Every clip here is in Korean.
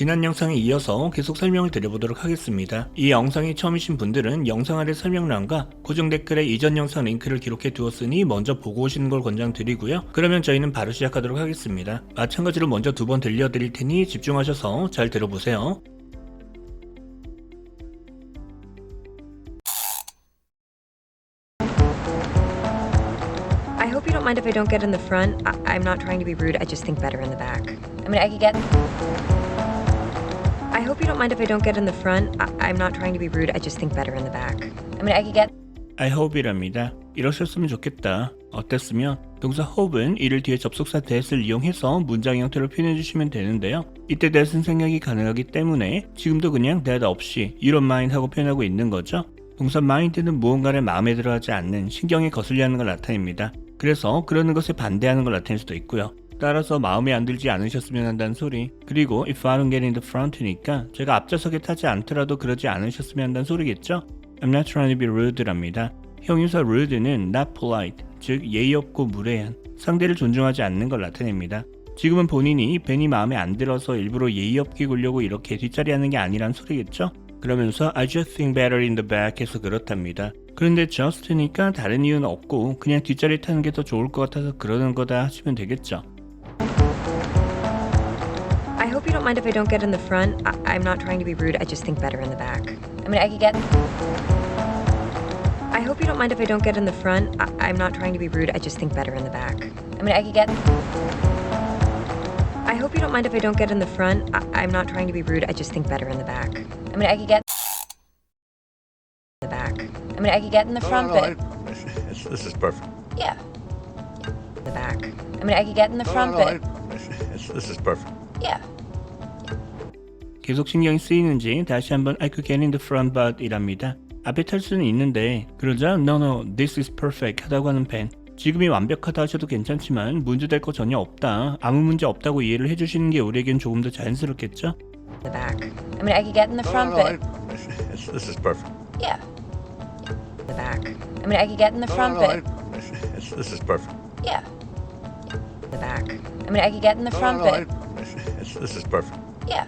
지난 영상에 이어서 계속 설명을 드려보도록 하겠습니다. 이 영상이 처음이신 분들은 영상 아래 설명란과 고정 댓글에 이전 영상 링크를 기록해 두었으니 먼저 보고 오시는 걸 권장드리고요. 그러면 저희는 바로 시작하도록 하겠습니다. 마찬가지로 먼저 두 번 들려드릴 테니 집중하셔서 잘 들어보세요. I hope you don't mind if I don't get in the front. I- I'm not trying to be rude. I just think better in the back. I mean, I could get. I hope이랍니다. 이러셨으면 좋겠다. 어땠으면 동사 hope은 이를 뒤에 접속사 that을 이용해서 문장 형태로 표현해 주시면 되는데요. 이때 that은 생략이 가능하기 때문에 지금도 그냥 that 없이 you don't mind 하고 표현하고 있는 거죠. 동사 mind는 무언가를 마음에 들어하지 않는 신경에 거슬려 하는 걸 나타냅니다. 그래서 그러는 것에 반대하는 걸 나타낼 수도 있고요. 따라서 마음에 안 들지 않으셨으면 한다는 소리 그리고 if I don't get in the front니까 제가 앞좌석에 타지 않더라도 그러지 않으셨으면 한다는 소리겠죠? I'm not trying to be rude랍니다. 형용사 rude는 not polite, 즉 예의 없고 무례한, 상대를 존중하지 않는 걸 나타냅니다. 지금은 본인이 괜히 마음에 안 들어서 일부러 예의 없게 굴려고 이렇게 뒷자리 하는 게 아니란 소리겠죠? 그러면서 I just think better in the back 해서 그렇답니다. 그런데 just니까 다른 이유는 없고 그냥 뒷자리 타는 게 더 좋을 것 같아서 그러는 거다 하시면 되겠죠. Don't mind if I don't get in the front. I- I'm not trying to be rude. I just think better in the back. I mean, I could get. I hope you don't mind if I don't get in the front. I- I'm not trying to be rude. I just think better in the back. I mean, I could get. I hope you don't mind if I don't get in the front. I- I'm not trying to be rude. I just think better in the back. I mean, I could get. The back. I mean, I could get in the front, no, no, but I- this, this is perfect. yeah. The back. I mean, I could get in the No, front, no, but I- this, this is perfect. yeah. 계속 신경이 쓰이는지 다시 한번 I could get in the front but 이랍니다. 앞에 탈 수는 있는데 그러자 no no this is perfect 하다고 하는 벤 지금이 완벽하다 하셔도 괜찮지만 문제될 거 전혀 없다 아무 문제 없다고 이해를 해주시는 게 우리에겐 조금 더 자연스럽겠죠? The back. I mean, I could get in the No, front, no, but I- this, is perfect. yeah. The back. I mean, I could get in the No, front, no, but I- this, is perfect. yeah. The back. I mean, I could get in the No, front, no, but I- this is perfect. yeah.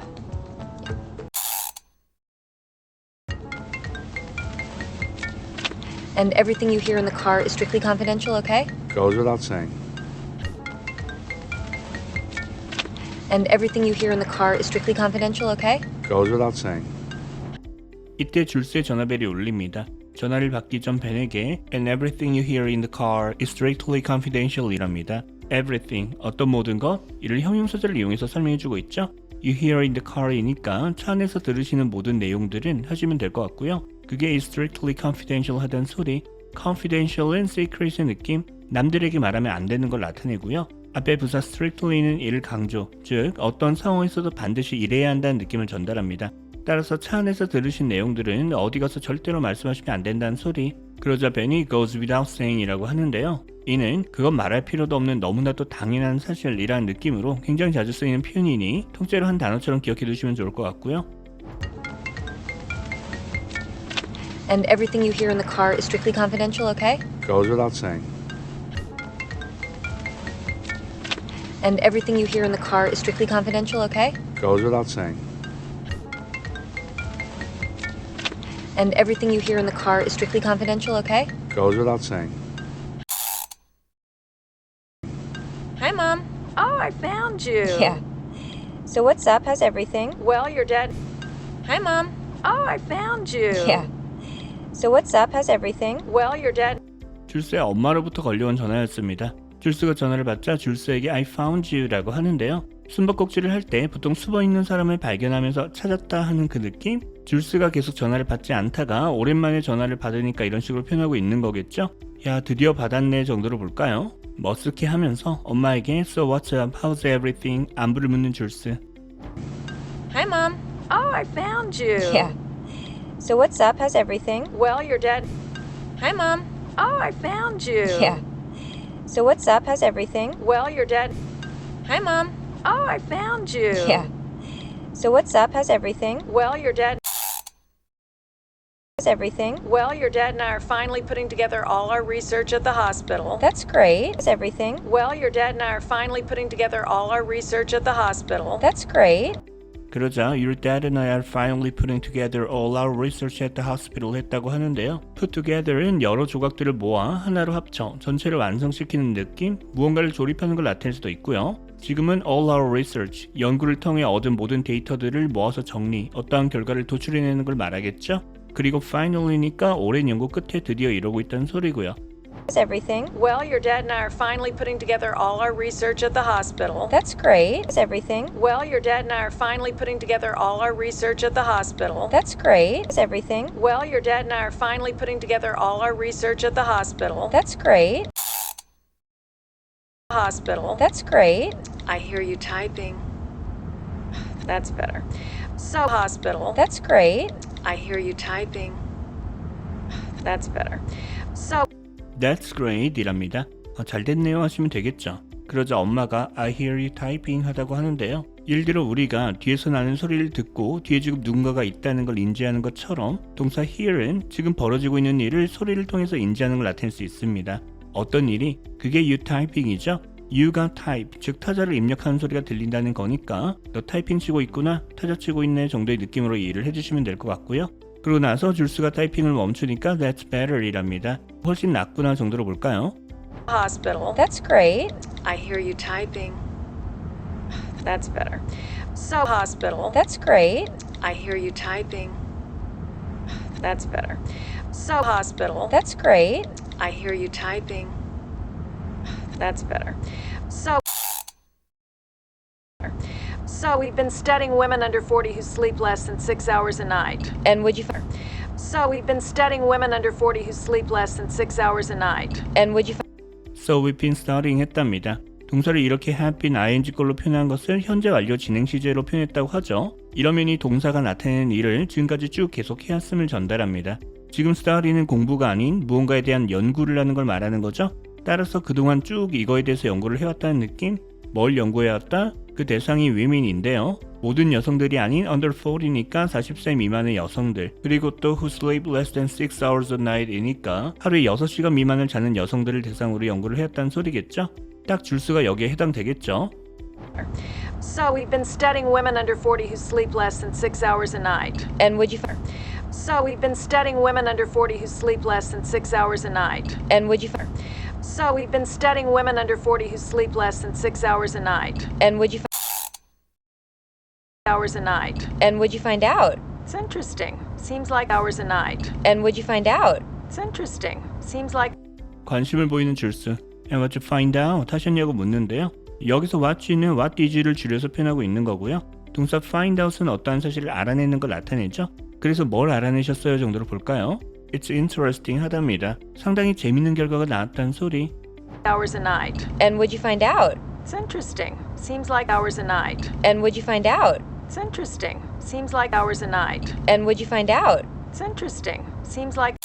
And everything you hear in the car is strictly confidential, okay? Goes without saying. And everything you hear in the car is strictly confidential, okay? Goes without saying. 이때 줄세 전화벨이 울립니다. 전화를 받기 전 벤에게 And everything you hear in the car is strictly confidential 이랍니다. Everything, 어떤 모든 것, 이를 형용사절을 이용해서 설명해주고 있죠. You hear in the car이니까 차 안에서 들으시는 모든 내용들은 하시면 될 것 같고요. 그게 strictly confidential 하던 소리, confidential은 secret의 느낌, 남들에게 말하면 안 되는 걸 나타내고요. 앞에 부사 strictly는 이를 강조, 즉 어떤 상황에서도 반드시 이래야 한다는 느낌을 전달합니다. 따라서 차 안에서 들으신 내용들은 어디 가서 절대로 말씀하시면 안 된다는 소리. 그러자 벤이 goes without saying이라고 하는데요. 이는 그건 말할 필요도 없는 너무나도 당연한 사실이라는 느낌으로 굉장히 자주 쓰이는 표현이니 통째로 한 단어처럼 기억해 두시면 좋을 것 같고요. And everything you hear in the car is strictly confidential, okay? Goes without saying. And everything you hear in the car is strictly confidential, okay? Goes without saying. And everything you hear in the car is strictly confidential, okay? Goes without saying. Hi, Mom. Oh, I found you. Yeah. So what's up? How's everything? Well, your dad. Hi, Mom. Oh, I found you. Yeah. So what's up? How's everything? Well, your dad. 줄스의 엄마로부터 걸려온 전화였습니다. 줄스가 전화를 받자 줄스에게 I found you라고 하는데요. 숨바꼭질을 할 때 보통 숨어 있는 사람을 발견하면서 찾았다 하는 그 느낌? 줄스가 계속 전화를 받지 않다가 오랜만에 전화를 받으니까 이런 식으로 표현하고 있는 거겠죠? 야 드디어 받았네 정도로 볼까요? 머쓱해 하면서 엄마에게 So what's up? How's everything? 안부를 묻는 줄스. Hi, Mom. Oh, I found you. Yeah. So what's up? How's everything? Well, your dad. Hi, Mom. Oh, I found you. Yeah. So what's up? How's everything? Well, your dad. Hi, Mom. Oh, I found you. Yeah. So what's up? How's everything? Well, your dad. How's everything? Well, your dad and I are finally putting together all our research at the hospital. That's great. How's everything? Well, your dad and I are finally putting together all our research at the hospital. That's great. 그러자 Your dad and I are finally putting together all our research at the hospital 했다고 하는데요. Put together은 여러 조각들을 모아 하나로 합쳐 전체를 완성시키는 느낌, 무언가를 조립하는 걸 나타낼 수도 있고요. 지금은 all our research, 연구를 통해 얻은 모든 데이터들을 모아서 정리, 어떠한 결과를 도출해내는 걸 말하겠죠? 그리고 finally니까 오랜 연구 끝에 드디어 이러고 있다는 소리고요. Is everything? Well, your dad and I are finally putting together all our research at the hospital. That's great. Is everything? Well, your dad and I are finally putting together all our research at the hospital. That's great. Is everything? Well, your dad and I are finally putting together all our research at the hospital. That's great. Hospital. That's great. I hear you typing. That's better. So, hospital. That's great. I hear you typing. That's better. So, That's great 이랍니다. 어, 잘 됐네요 하시면 되겠죠. 그러자 엄마가 I hear you typing 하다고 하는데요. 예를 들어 우리가 뒤에서 나는 소리를 듣고 뒤에 지금 누군가가 있다는 걸 인지하는 것처럼 동사 hear은 지금 벌어지고 있는 일을 소리를 통해서 인지하는 걸 나타낼 수 있습니다. 어떤 일이? 그게 you typing이죠. you가 type, 즉 타자를 입력하는 소리가 들린다는 거니까 너 타이핑 치고 있구나, 타자 치고 있네 정도의 느낌으로 이해를 해주시면 될 것 같고요. 그러고 나서 줄스가 타이핑을 멈추니까 that's better 이랍니다. 훨씬 낫구나 정도로 볼까요? hospital. That's great. I hear you typing. That's better. So, hospital. That's great. I hear you typing. That's better. So, hospital. That's great. I hear you typing. That's better. So, so we've been studying women under 40 who sleep less than six hours a night. And would you find? So we've been studying women under 40 who sleep less than six hours a night. And would you find? So we've been studying 했답니다. 동사를 이렇게 have been ing걸로 표현한 것을 현재 완료 진행 시제로 표현했다고 하죠. 이러면 이 동사가 나타내는 일을 지금까지 쭉 계속 해왔음을 전달합니다. 지금 study는 공부가 아닌 무언가에 대한 연구를 하는 걸 말하는 거죠. 따라서 그동안 쭉 이거에 대해서 연구를 해왔다는 느낌? 뭘 연구해왔다? 그 대상이 women인데요. 모든 여성들이 아닌 under 40이니까 40세 미만의 여성들 그리고 또 who sleep less than 6 hours a night이니까 하루에 6시간 미만을 자는 여성들을 대상으로 연구를 해왔다는 소리겠죠? 딱 줄수가 여기에 해당되겠죠? So we've been studying women under 40 who sleep less than six hours a night. And would you? So we've been studying women under 40 who sleep less than six hours a night. And would you? So we've been studying women under 40 who sleep less than six hours a night. And would you find? Hours a night. And would you find out? It's interesting. Seems like hours a night. And would you find out? It's interesting. Seems like 관심을 보이는 줄수 And what you find out 하셨냐고 묻는데요. 여기서 what는 what did를 줄여서 표현하고 있는 거고요. 동사 find out은 어떠한 사실을 알아내는 걸 나타내죠. 그래서 뭘 알아내셨어요 정도로 볼까요? It's interesting 하답니다. 상당히 재밌는 결과가 나왔다는 소리. hours a night. And would you find out? It's interesting. Seems like hours a night. And would you find out? It's interesting. Seems like hours a night. And would you find out? It's interesting. Seems like It's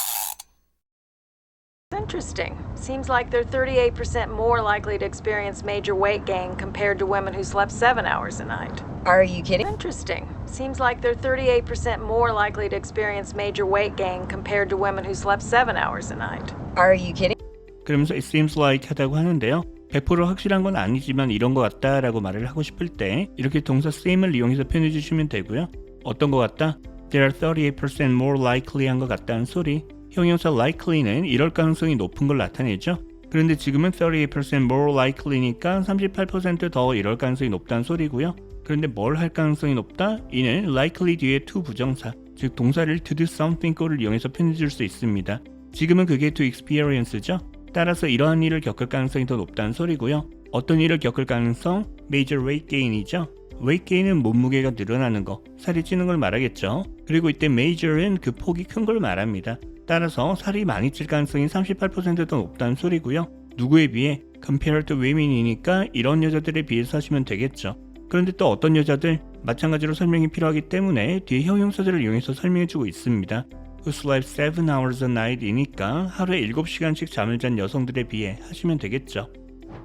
interesting. Seems like they're 38% more likely to experience major weight gain compared to women who slept 7 hours a night. Are you kidding? Interesting. Seems like they're 38% more likely to experience major weight gain compared to women who slept 7 hours a night. Are you kidding? 그러면서 it seems like 하다고 하는데요. 100% 확실한 건 아니지만 이런 것 같다라고 말을 하고 싶을 때 이렇게 동사 seem을 이용해서 표현해 주시면 되고요. 어떤 것 같다? They are 38% more likely 한 것 같다는 소리. 형용사 likely는 이럴 가능성이 높은 걸 나타내죠. 그런데 지금은 38% more likely니까 38%더 이럴 가능성이 높다는 소리고요. 그런데 뭘 할 가능성이 높다? 이는 likely 뒤에 to 부정사, 즉 동사를 to do something 꼴을 이용해서 줄수 있습니다. 지금은 그게 to experience죠. 따라서 이러한 일을 겪을 가능성이 더 높다는 소리고요. 어떤 일을 겪을 가능성? major weight gain이죠. weight gain은 몸무게가 늘어나는 거, 살이 찌는 걸 말하겠죠. 그리고 이때 major은 그 폭이 큰 걸 말합니다. 따라서 살이 많이 찔 가능성이 38%더 높다는 소리고요. 누구에 비해 compared to women이니까 이런 여자들에 비해서 하시면 되겠죠. 그런데 또 어떤 여자들 마찬가지로 설명이 필요하기 때문에 뒤에 형용사들을 이용해서 설명해주고 있습니다. Who slept 7 hours a night이니까 하루에 7시간씩 잠을 잔 여성들에 비해 하시면 되겠죠.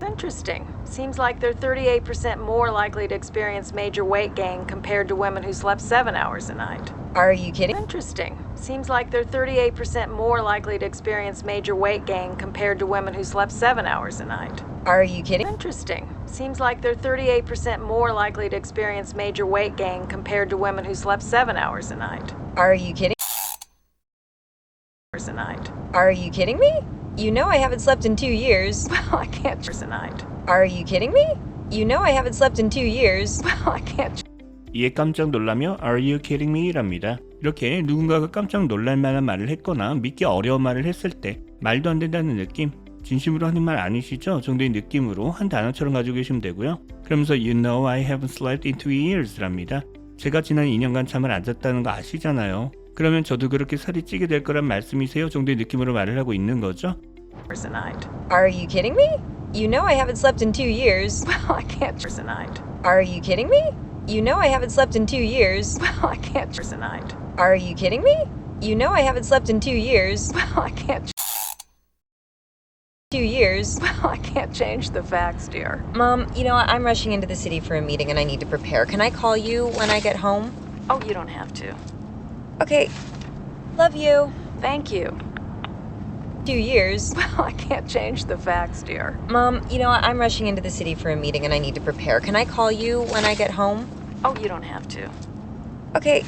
Interesting. Seems like they're 38% more likely to experience major weight gain compared to women who slept 7 hours a night. Are you kidding? Interesting. Seems like they're 38% more likely to experience major weight gain compared to women who slept 7 hours a night. Are you kidding? Interesting. Seems like they're 38% more likely to experience major weight gain compared to women who slept seven hours a night. Are you kidding? Hours a night. Are you kidding me? You know I haven't slept in two years. Well, I can't. Hours a night. Are you kidding me? You know I haven't slept in two years. Well, I can't. 이에 깜짝 놀라며 Are you kidding me? 랍니다. 이렇게 누군가가 깜짝 놀랄 만한 말을 했거나 믿기 어려운 말을 했을 때 말도 안 된다는 느낌 진심으로 하는 말 아니시죠? 정도의 느낌으로 한 단어처럼 가지고 계시면 되고요. 그러면서 You know I haven't slept in two years 랍니다. 제가 지난 2년간 잠을 안 잤다는 거 아시잖아요. 그러면 저도 그렇게 살이 찌게 될 거란 말씀이세요? 정도의 느낌으로 말을 하고 있는 거죠. Hours a night. Are you kidding me? You know I haven't slept in two years. Well, I can't. Hours a night. Are you kidding me? You know I haven't slept in two years. Well, I can't. Hours a night. Are you kidding me? You know I haven't slept in two years. Well, I can't. Two years. Well, I can't change the facts, dear. Mom, you know, I'm rushing into the city for a meeting and I need to prepare. Can I call you when I get home? Oh, you don't have to. Okay. Love you. Thank you. Two years. Well, I can't change the facts, dear. Mom, you know, I'm rushing into the city for a meeting and I need to prepare. Can I call you when I get home? Oh, you don't have to. Okay.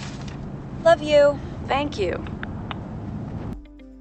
Love you. Thank you.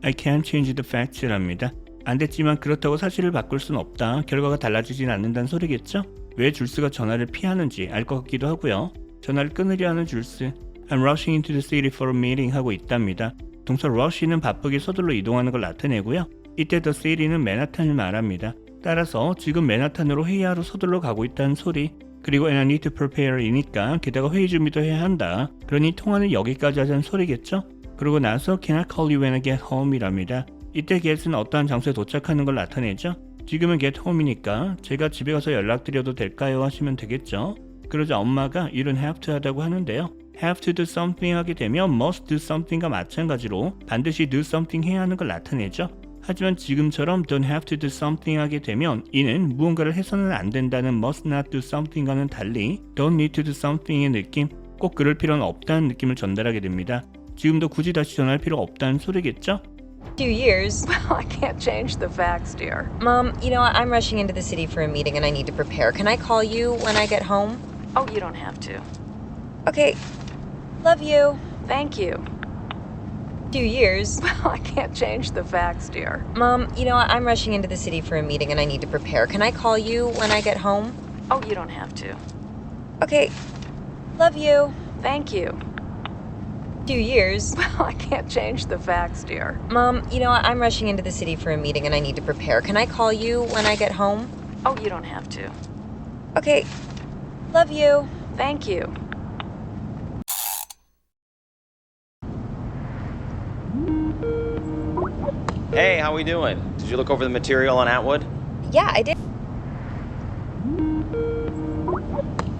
I can't change the facts랍니다. 안 됐지만 그렇다고 사실을 바꿀 순 없다. 결과가 달라지진 않는다는 소리겠죠? 왜 줄스가 전화를 피하는지 알 것 같기도 하고요. 전화를 끊으려 하는 줄스. I'm rushing into the city for a meeting 하고 있답니다. 동사 rush는 바쁘게 서둘러 이동하는 걸 나타내고요. 이때 the city는 맨하탄을 말합니다. 따라서 지금 맨하탄으로 회의하러 서둘러 가고 있다는 소리. 그리고 and I need to prepare이니까 게다가 회의 준비도 해야 한다. 그러니 통화는 여기까지 하자는 소리겠죠? 그러고 나서 Can I call you when I get home이랍니다. 이때 get은 어떠한 장소에 도착하는 걸 나타내죠. 지금은 get home이니까 제가 집에 가서 연락드려도 될까요? 하시면 되겠죠. 그러자 엄마가 don't have to 하다고 하는데요. Have to do something 하게 되면 must do something과 마찬가지로 반드시 do something 해야 하는 걸 나타내죠. 하지만 지금처럼 don't have to do something 하게 되면 이는 무언가를 해서는 안 된다는 must not do something과는 달리 don't need to do something의 느낌, 꼭 그럴 필요는 없다는 느낌을 전달하게 됩니다. 지금도 굳이 다시 전할 필요가 없다는 소리겠죠? Two years. Well, I can't change the facts, dear. Mom, you know, I'm rushing into the city for a meeting and I need to prepare. Can I call you when I get home? Oh, you don't have to. Okay. Love you. Thank you. Two years. Well, I can't change the facts, dear. Mom, you know, I'm rushing into the city for a meeting and I need to prepare. Can I call you when I get home? Oh, you don't have to. Okay. Love you. Thank you. Two years. Well, I can't change the facts, dear. Mom, you know, I'm rushing into the city for a meeting and I need to prepare. Can I call you when I get home? Oh, you don't have to. Okay. Love you. Thank you. How we doing? Did you look over the material on Atwood? Yeah, I did.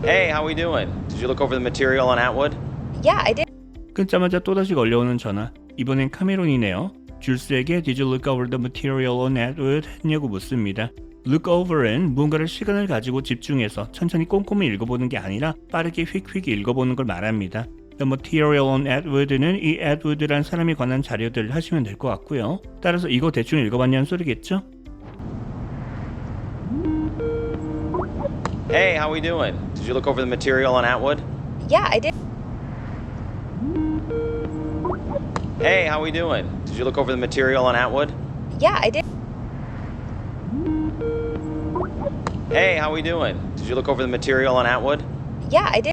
Hey, how we doing? Did you look over the material on Atwood? Yeah, I did. 끊자마자 또다시 걸려오는 전화. 이번엔 카메론이네요. 줄스에게 Did you look over the material on Atwood? 했냐고 묻습니다. Look over은 무언가를 시간을 가지고 집중해서 천천히 꼼꼼히 읽어보는 게 아니라 빠르게 휙휙 읽어보는 걸 말합니다. The material on Atwood는 이 Atwood라는 사람에 관한 자료들 하시면 될 것 같고요. 따라서 이거 대충 읽어봤냐는 소리겠죠? Hey, how we doing? Did you look over the material on Atwood? Yeah, I did. Hey, how we doing? Did you look over the material on Atwood? Yeah, I did. Hey, how we doing? Did you look over the material on Atwood? Yeah, I did.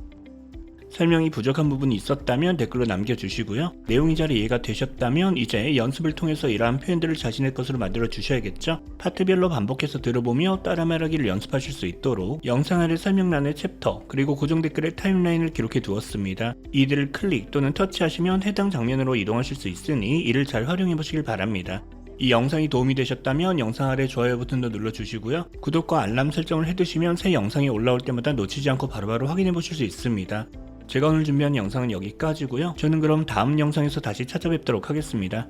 설명이 부족한 부분이 있었다면 댓글로 남겨주시고요. 내용이 잘 이해가 되셨다면 이제 연습을 통해서 이러한 표현들을 자신의 것으로 만들어 주셔야겠죠. 파트별로 반복해서 들어보며 따라 말하기를 연습하실 수 있도록 영상 아래 설명란에 챕터 그리고 고정 댓글에 타임라인을 기록해 두었습니다. 이들을 클릭 또는 터치하시면 해당 장면으로 이동하실 수 있으니 이를 잘 활용해 보시길 바랍니다. 이 영상이 도움이 되셨다면 영상 아래 좋아요 버튼도 눌러주시고요. 구독과 알람 설정을 해두시면 새 영상이 올라올 때마다 놓치지 않고 바로바로 확인해 보실 수 있습니다. 제가 오늘 준비한 영상은 여기까지고요. 저는 그럼 다음 영상에서 다시 찾아뵙도록 하겠습니다.